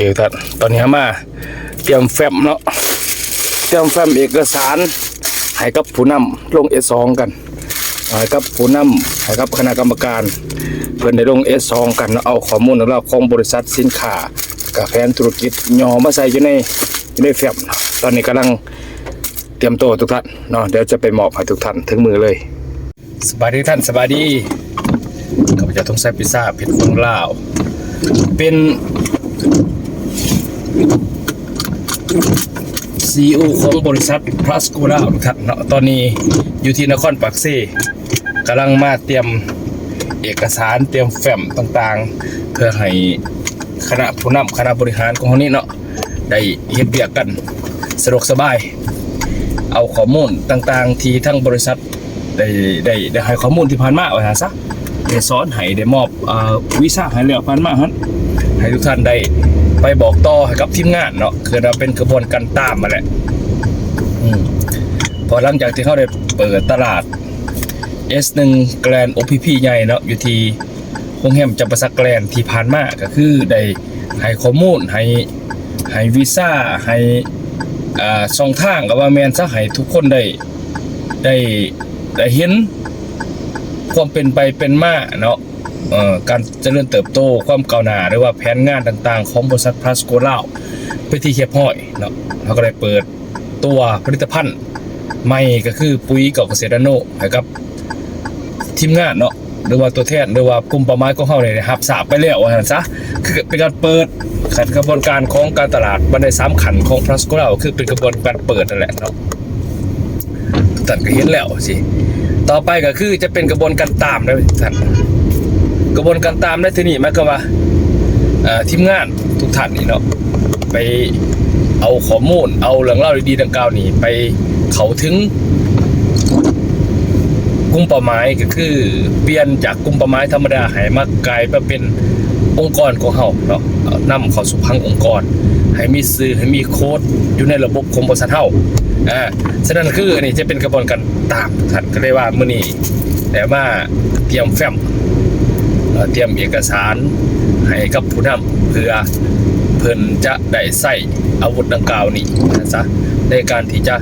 เคท่านตอนนี้มาเตรียมแฟ้มเนาะเตรียมแฟ้มเอกสารให้กับผู้นำลง S2 กันให้กับผู้นำให้กับคณะกรรมการ เพื่อนได้ลง S2 กันเอาข้อมูลของเราของบริษัทสินค้ากับแผนธุรกิจยอมาใส่อยู่ในอยู่ในแฟ้มตอนนี้กำลังเตรียมตัวทุกท่านเนาะเดี๋ยวจะไปมอบให้ทุกท่านถึงมือเลยสบายดีท่านสบายดีข้าพเจ้าต้องใส่พิซซ่าเผ็ดของลาว เป็น CEO ของบริษัทพลัสกูราครับเนาะตอนนี้อยู่ที่นครปักเซ่กำลังมาเตรียมเอกสารเตรียมแฟ้มต่างๆ เพื่อให้คณะผู้นำคณะบริหารของเขานี้เนาะได้เฮ็ดเวียกกันสะดวกสบาย เอาข้อมูลต่างๆ ที่ทั้งบริษัทได้ได้ได้ให้ข้อมูลที่ผ่านมาไว้หาซะได้สอนให้ได้มอบอวีซ่าให้แล้วผ่านมาฮะ ให้ทุกท่านได้ไปบอกต่อให้กับทีมงานเนาะคือเราเป็นกระบวนการตามมาแหละอพอหลังจากที่เขาได้เปิดตลาด S1 แกลน OPP ใหญ่เนาะอยู่ที่โรงแรมจำปาสักแกลนที่ผ่านมาก็คือได้ให้ข้อมูลให้ให้วีซ่าให้อ่าช่องทางก็ว่าแมนซะให้ทุกคนได้ได้ได้เห็นความเป็นไปเป็นมาเนาะ การเจริญเติบโตความก้าวหน้าหรือว่าแผนงานต่างๆ ของบริษัทพลัสโกลาไปที่เรียบร้อยเนาะเราก็ได้เปิดตัวผลิตภัณฑ์ใหม่ก็คือปุ๋ยเกาะเกษตรนาโนให้กับทีมงานเนาะหรือว่าตัวแทนหรือว่ากลุ่มเป้าหมายของเขาเนี่ยได้รับทราบไปแล้วว่าหั่นซะคือเป็นการเปิดขันกระบวนการของการตลาดบันไดสามขันของพลัสโกเราคือเป็นกระบวนการเปิดนั่นแหละเนาะตัดก็เห็นแล้วสิต่อไปก็คือจะเป็นกระบวนการตามนะท่าน กระบวนการตามในที่นี่หมายความว่าทีมงานทุกท่านนี่เนาะไปเอาข้อมูล เอาเรื่องเล่าดีๆดังกล่าวนี้ไปเขาถึงกลุ่มเป้าหมายก็คือเปลี่ยนจากกลุ่มเป้าหมายธรรมดาให้มากลายมาเป็นองค์กรของเฮาเนาะนำเข้าสู่พังองค์กร ให้มีสื่อให้มีโค้ดอยู่ในระบบของบริษัทเฮาอ่าฉะนั้นคืออันนี้จะเป็นกระบวนการตามท่านก็เลยว่ามื้อนี้แต่ว่าเตรียมแฟ้ม เตรียมเอกสารให้กับผู้นำเพื่อเพิ่นจะได้ใส่อาวุธดังกล่าวนี้นะซะในการที่จะ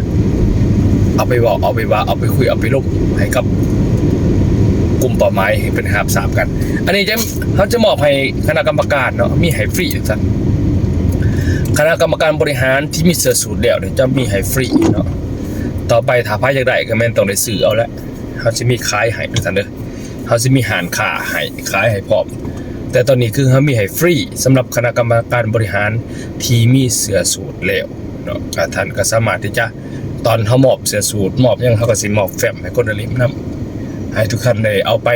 เอาไปบอกเอาไปว่าเอาไปคุยเอาไปลบให้กับกลุ่มป้าหมายให้เป็นหาบสามกัน อันนี้จะเขาจะมอบให้คณะกรรมการเนาะมีให้ฟรีทุกท่าคณะกรรมการบริหารที่มีเสือสูตรแล้วเนี่ยจะมีให้ฟรีเนาะต่อไปถ้าพายอยากได้ก็แม่นต้องได้ซื้อเอาละเขาจะมีขายให้ทุกท่านเด้อ เขาจะมีหารค่าให้ขายให้พร้อมแต่ตอนนี้คือเขามีให้ฟรีสำหรับคณะกรรมการบริหารที่มีเสือสูตรแล้วเนาะอ่าท่านก็สามารถที่จะตอนเขามอบเสียสูตรมอบยังเขาก็สิมอบแฟ้มให้คนอลิมนํให้ทุกท่านได้เอาไป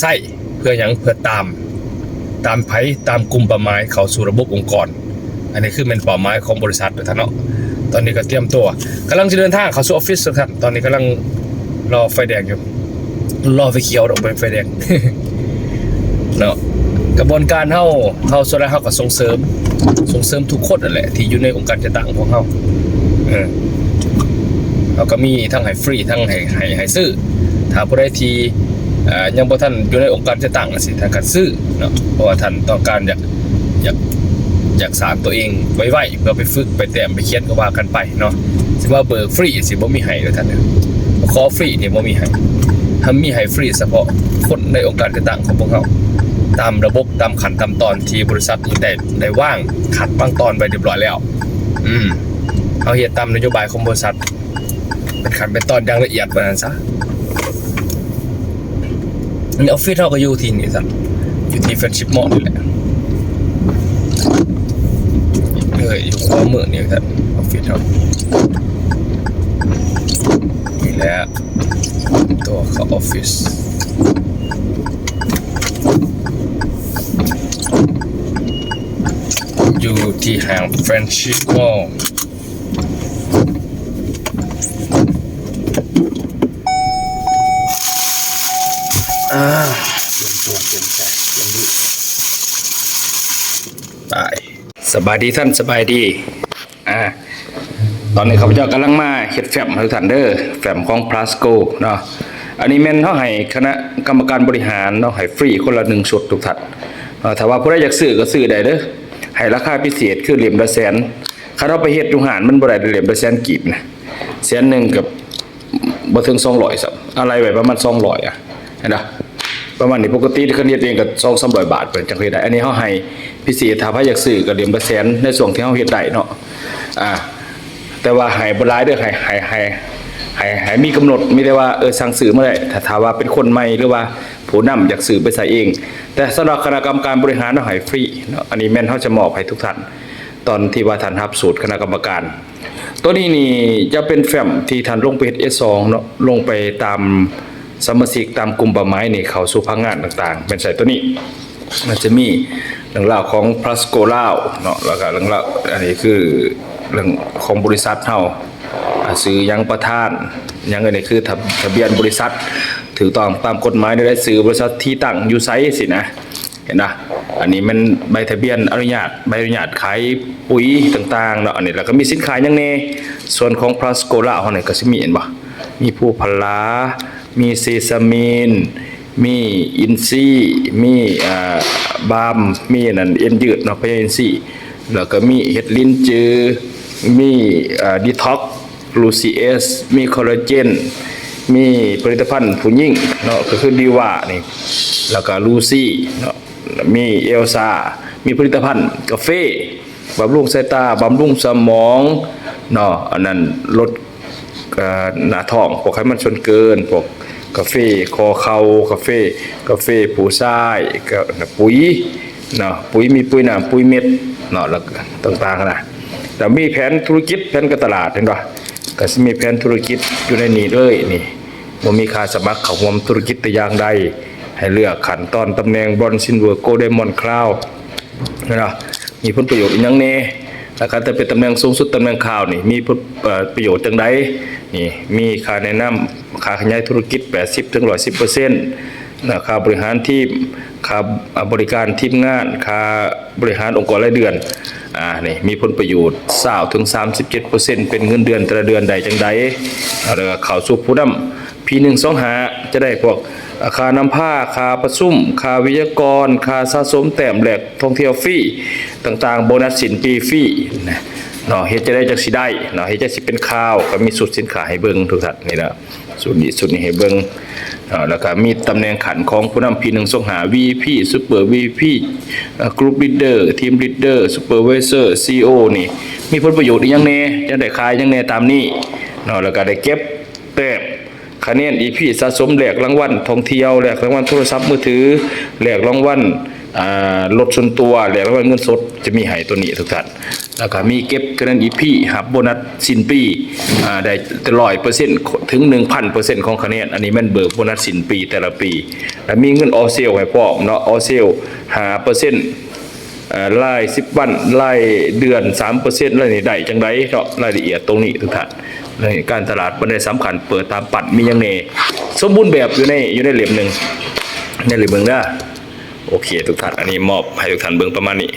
ใส่เพื่อหยังเพื่อตาม ตามไผตามกลุ่มเป้าหมายเข้าสู่ระบบองค์กร อันนี้คือเป็นเป้าหมายของบริษัทนะท่านเนาะตอนนี้ก็เตรียมตัวกำลังจะเดินทางเข้าสู่ออฟฟิศครับตอนนี้กำลังรอไฟแดงอยู่ รอไฟเขียวดอกเป็นไฟแดงเนาะกระบวนการเฮาเฮาส่วนแรกเฮาก็ส่งเสริม ส่งเสริมทุกคนนั่นแหละที่อยู่ในองค์การจัดตั้งของเฮาเออเราก็มีทั้งให้ฟรีทั้งให้ให้ให้ซื้อถ้าผู้ใดทีอ่ยังบ่ท่านอยู่ในองค์การจะตั้งสิท่านก็ซื้อเนาะเพราะว่าท่านต้องการอยากอยากอยากสานตัวเองไว้ไว้เพื่อไปฝึกไปแต้มไปเขียนก็ว่ากันไปเนาะสิว่าเบิกฟรีสิบ่มีให้เด้อท่านเด้อขอฟรีเนี่ยบ่มีให้ ถ้ามีให้ฟรีเฉพาะคนในองค์การจะตั้งของพวกเราตามระบบตามขันตามตอนที่บริษัทนี้ได้ได้ว่างขัดบางตอนไว้เรียบร้อยแล้ว อืมเอาเฮ็ดตามนโยบายของบริษัท เป็นขันเป็นตอนอย่างละเอียดว่านั้นซะอันนี้ออฟฟิศเราก็อยู่ที่นี่สันอยู่ที่เฟรนชิปมอลนี่แหละเอออยู่ขวามือนี่สันออฟฟิศเรา แหละตัวเข้าออฟฟิศอยู่ที่ห้างเฟรนชิปมอลอ่าเตรียมตัวเตรียมใจเตรียมลุยตายสบายดีท่านสบายดี อ่า ตอนนี้ข้าพเจ้ากำลังมาเฮ็ดแฟ้มห้ทุกท่านเด้อแฟ้มของพลาสโกเนาะอันนี้แม่นเฮาให้คณะกรรมการบริหารเนาะให้ฟรีคนละหนึ่งชุดทุกท่านถ้าว่าผู้ใดอยากซื้อก็ซื้อได้เด้อให้ราคาพิเศษคือเหรียญละแสนคันเอาไปเฮ็ดอยู่หานมันบ่ได้เหรียญละแสนกีบนะแสนหนึงกับบ่ถึง200ซับอะไรไว้ประมาณ200อะเห็นบ่ประมาณนี้ปกติที่เขาเฮ็ดเองก็2-300บาทเพิ่นจังเฮ็ดได้อันนี้เฮาให้พิเศษถ้าใครอยากซื้อก็เหรียญละแสนในส่วนที่เฮาเฮ็ดได้เนาะอ่า แต่ว่าให้บ่หลายเด้อห้ให้ให้ให้ให้มีกำหนดไมีแต่ว่าเออสั่งซื้อเมื่อไรถ้าถามว่าเป็นคนใหม่หรือว่าผู้นำอยากซื้อไปใส่เอง แต่สำหรับคณะกรรมการบริหารเราให้ฟรีเนาะอันนี้แม่นเฮาจะมอบให้ทุกท่านตอนที่ว่าท่านรับสูตรคณะกรรมการ ตัวนี้นี่จะเป็นแฟ้มที่ท่านลงไปเฮ็ด S2 เนาะลงไปตามสมาชิกตามกลุ่มป้าหมายนี่เขาสู่พังงานต่างๆ เป็นใส่ตัวนี้ มันจะมีเรื่องราวของพลาสโกล่าเนาะแล้วก็เรื่องราวอันนี้คือ เรื่องของบริษัทเฮาอ่าซื้อยังประธานยังอันนี้คือทะทะเบียนบริษัทถูกต้องตามกฎหมายได้ซื้อบริษัทที่ตั้งอยู่ไซสินะเห็นนะอันนี้มันใบทะเบียนอนุญาตใบอนุญาตขายปุ๋ยต่างๆเนาะอันนี้แล้วก็มีสินค้าย่างแน่ส่วนของพลาสโกลาเฮานี่ก็สิมีเห็นบ่มีผู้พลา มีเซซามีน มีอินซีมีอ่าบามมีนั่นเอ็นยืดเนาะพยาอินซีแล้วก็มีเห็ดลิ้นจือ มีดีท็อกลูซีเอสมีคอลลาเจนมีผลิตภัณฑ์ผู้หญิงเนาะก็คือดีว่านี่แล้วก็ลูซี่เนาะมีเอลซามีผลิตภัณฑ์กาแฟบำรุงสายตาบำรุงสมองเนาะอันนั้นลดหน้าท้องพวกไขมันส่วนเกินพวกกาแฟคอเข่ากาแฟกาแฟผู้ชายก็ปุ๋ยเนาะปุ๋ยมีปุ๋ยน้ำปุ๋ยเม็ดเนาะแล้วต่างๆนะ แต่มีแผนธุรกิจแผนการตลาดเห็นป่ะก็สมีแผนธุรกิจอยู่ในนี้เลยนี่บ่มีค่าสมัครเข้าวมธุรกิจแต่อย่างใดให้เลือกขันตอนตำแหน่งบรอนซินเวอร์โกลเดมอนคลาวนะมีผลประโยชน์อีกอยังแน่แล้วก็แต่เป็นตำแหน่งสูงสุดตำแหน่งข่าวนี่มีผลประโยชน์จังไดนี่มีค่าแนะนำค่าขยายธุรกิจ 80ถึง110%นะค่าบริหารทีมค่าบริการทีมงานค่าบริหารองค์กรรายเดือน อ่านี่มีผลประโยชน์20ถึง 37%เป็นเงินเดือนแต่ละเดือนใดจังใดแล้วก็เข้าสู่ผู้นำ P1 2หาจะได้พวกค่านำผ้าค่าประซุ่มค่าวิทยากรค่าสะสมแต้มแหลกท่องเที่ยวฟรีต่างๆ โบนัสสินปีฟรีนะเนาะเฮ็ดจะได้จักสิได้เนาะเฮ็ดจะสิเป็นข้าวก็มีสูตรสินค้าให้เบิ่งทุกท่านนี่ละ สูตรนี้สูตรนี้ให้เบิ่งนะแล้วก็มีตำแหน่งขันของผู้นำ P1 ส่งหา VP Super VP เอ่อ Group Leader Team Leader Supervisor CEO นี่ มีผลประโยชน์อีกอยังแน่จะได้ขายอยังแน่ตามนี้เนาะแล้วก็ได้เก็บแต้มคะแนนอีพีสะสมแหลกรางวัลท่องเที่ยวแหลกรางวัลโทรศัพท์มือถือแหลกรางวัล รถส่วนตัวแลกรางวัลเงินสดจะมีให้ตัวนี้ทุกท่านแล้วก็มีเก็บคะแนนอีพีหับโบนัสสินปีได้ร้อยเปอร์เซ็นต์ถึงหนึ่งพันเปอร์เซ็นต์ของคะแนนอันนี้แมันเบิกโบนัสสินปีแต่ละปี แล้วมีเงินออเซลให้พร้อมเนาะออเซลหาเปอร์เซ็นต์รายสิบวันรายเดือนสามเปอร์เซ็นต์รายนี่ได้จังไดเนาะรายละเอียดตรงนี้ทุกท่านในการตลาดประเด็นสำคัญเปิดตามปัดมียังเนสมบูรณ์แบบอยู่ในอยู่ในเหลี่ยมหนึ่งในเหลี่ยมเมืองได้ โอเคทุกท่านอันนี้มอบให้ทุกท่านเบิ่งประมาณนี้